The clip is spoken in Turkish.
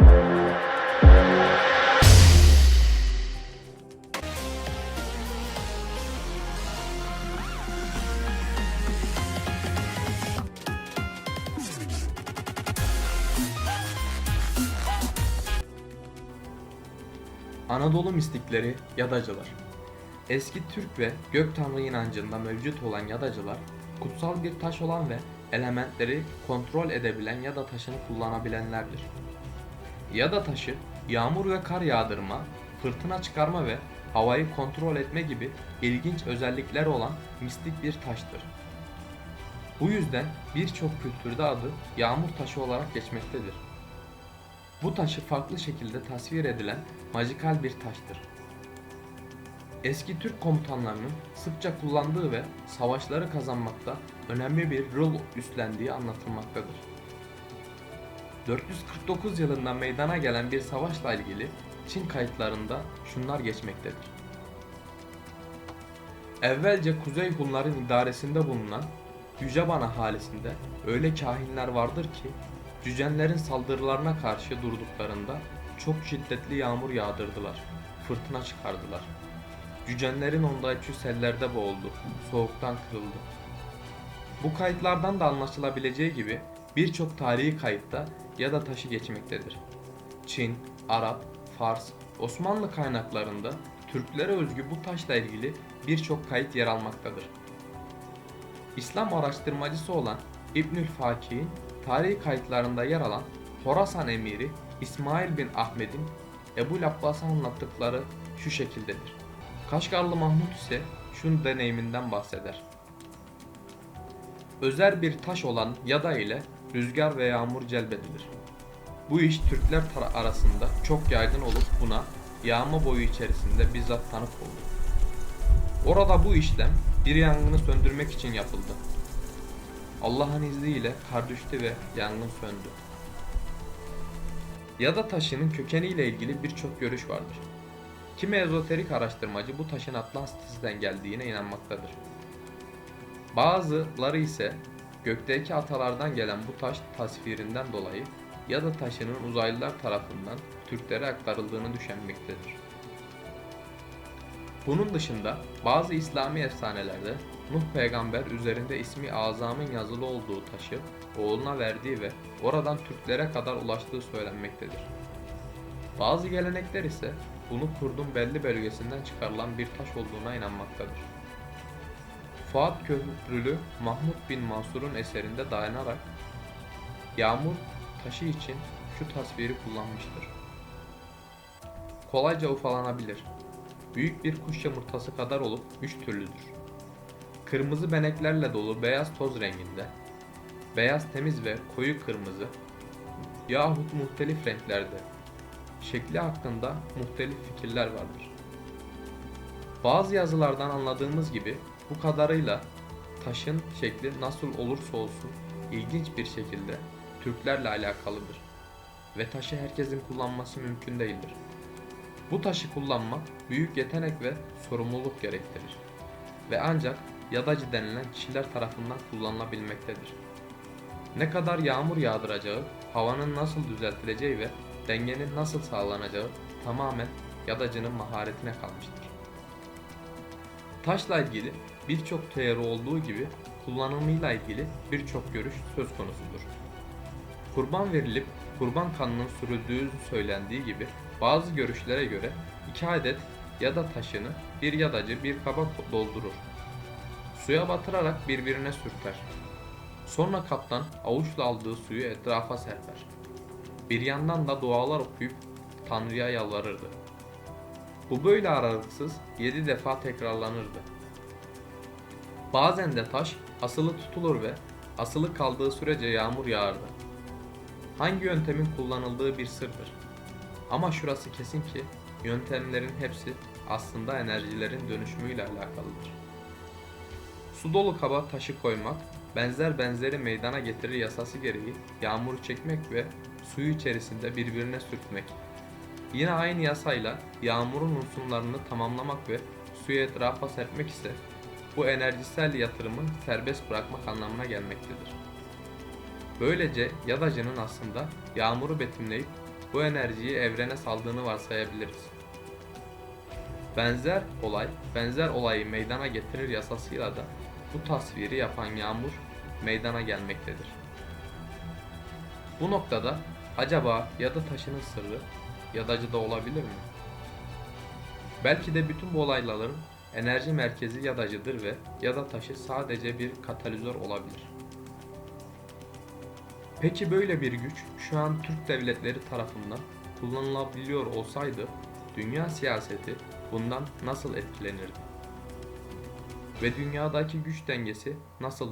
Anadolu mistikleri Yadacılar Eski Türk ve gök tanrı inancında mevcut olan yadacılar, kutsal bir taş olan ve elementleri kontrol edebilen yada taşını kullanabilenlerdir. Yada taşı, yağmur ve kar yağdırma, fırtına çıkarma ve havayı kontrol etme gibi ilginç özellikler olan mistik bir taştır. Bu yüzden birçok kültürde adı yağmur taşı olarak geçmektedir. Bu taşı farklı şekilde tasvir edilen majikal bir taştır. Eski Türk komutanlarının sıkça kullandığı ve savaşları kazanmakta önemli bir rol üstlendiği anlatılmaktadır. 449 yılında meydana gelen bir savaşla ilgili Çin kayıtlarında şunlar geçmektedir. Evvelce Kuzey Hunların idaresinde bulunan Yüceban ahalisinde öyle kahinler vardır ki Cücenlerin saldırılarına karşı durduklarında çok şiddetli yağmur yağdırdılar, fırtına çıkardılar. Cücenlerin onda üçü sellerde boğuldu, soğuktan kırıldı. Bu kayıtlardan da anlaşılabileceği gibi birçok tarihi kayıtta ya da taşı geçmektedir. Çin, Arap, Fars, Osmanlı kaynaklarında Türklere özgü bu taşla ilgili birçok kayıt yer almaktadır. İslam araştırmacısı olan İbnül Fakih'in tarihi kayıtlarında yer alan Horasan emiri İsmail bin Ahmet'in Ebu Abbas'a anlattıkları şu şekildedir. Kaşgarlı Mahmut ise şu deneyiminden bahseder. Özer bir taş olan yada ile rüzgar ve yağmur celbedilir. Bu iş Türkler arasında çok yaygın olup buna yağma boyu içerisinde bizzat tanık oldu. Orada bu işlem bir yangını söndürmek için yapıldı. Allah'ın izniyle kar düştü ve yangın söndü. Yada taşının kökeniyle ilgili birçok görüş vardır. Kimi ezoterik araştırmacı bu taşın Atlantis'ten geldiğine inanmaktadır. Bazıları ise gökteki atalardan gelen bu taş tasvirinden dolayı Yada taşının uzaylılar tarafından Türklere aktarıldığını düşünmektedir. Bunun dışında bazı İslami efsanelerde Nuh peygamber üzerinde ismi azamın yazılı olduğu taşı oğluna verdiği ve oradan Türklere kadar ulaştığı söylenmektedir. Bazı gelenekler ise bunu kurdun belli bölgesinden çıkarılan bir taş olduğuna inanmaktadır. Fuat Köprülü Mahmut bin Mansur'un eserinde dayanarak yağmur taşı için şu tasviri kullanmıştır. Kolayca ufalanabilir. Büyük bir kuş yumurtası kadar olup üç türlüdür. Kırmızı beneklerle dolu beyaz toz renginde, beyaz temiz ve koyu kırmızı yahut muhtelif renklerde. Şekli hakkında muhtelif fikirler vardır. Bazı yazılardan anladığımız gibi bu kadarıyla taşın şekli nasıl olursa olsun ilginç bir şekilde Türklerle alakalıdır ve taşı herkesin kullanması mümkün değildir. Bu taşı kullanmak büyük yetenek ve sorumluluk gerektirir ve ancak yadacı denilen kişiler tarafından kullanılabilmektedir. Ne kadar yağmur yağdıracağı, havanın nasıl düzeltileceği ve dengenin nasıl sağlanacağı tamamen yadacının maharetine kalmıştır. Taşla ilgili birçok teori olduğu gibi kullanımıyla ilgili birçok görüş söz konusudur. Kurban verilip kurban kanının sürüldüğü söylendiği gibi bazı görüşlere göre iki adet yada taşını bir yadacı bir kaba doldurur. Suya batırarak birbirine sürter. Sonra kaptan avuçla aldığı suyu etrafa serper. Bir yandan da dualar okuyup Tanrı'ya yalvarırdı. Bu böyle aralıksız yedi defa tekrarlanırdı. Bazen de taş asılı tutulur ve asılı kaldığı sürece yağmur yağardı. Hangi yöntemin kullanıldığı bir sırdır. Ama şurası kesin ki yöntemlerin hepsi aslında enerjilerin dönüşümüyle alakalıdır. Su dolu kaba taşı koymak, benzer benzeri meydana getirir yasası gereği yağmuru çekmek ve suyu içerisinde birbirine sürtmek. Yine aynı yasayla yağmurun unsurlarını tamamlamak ve suyu etrafa serpmek ise bu enerjisel yatırımı serbest bırakmak anlamına gelmektedir. Böylece yadacının aslında yağmuru betimleyip bu enerjiyi evrene saldığını varsayabiliriz. Benzer olay, benzer olayı meydana getirir yasasıyla da bu tasviri yapan yağmur meydana gelmektedir. Bu noktada acaba ya da taşının sırrı yadacıda olabilir mi? Belki de bütün bu olayların enerji merkezi yadacıdır ve yada taşı sadece bir katalizör olabilir. Peki böyle bir güç şu an Türk devletleri tarafından kullanılabiliyor olsaydı dünya siyaseti bundan nasıl etkilenirdi? Ve dünyadaki güç dengesi nasıl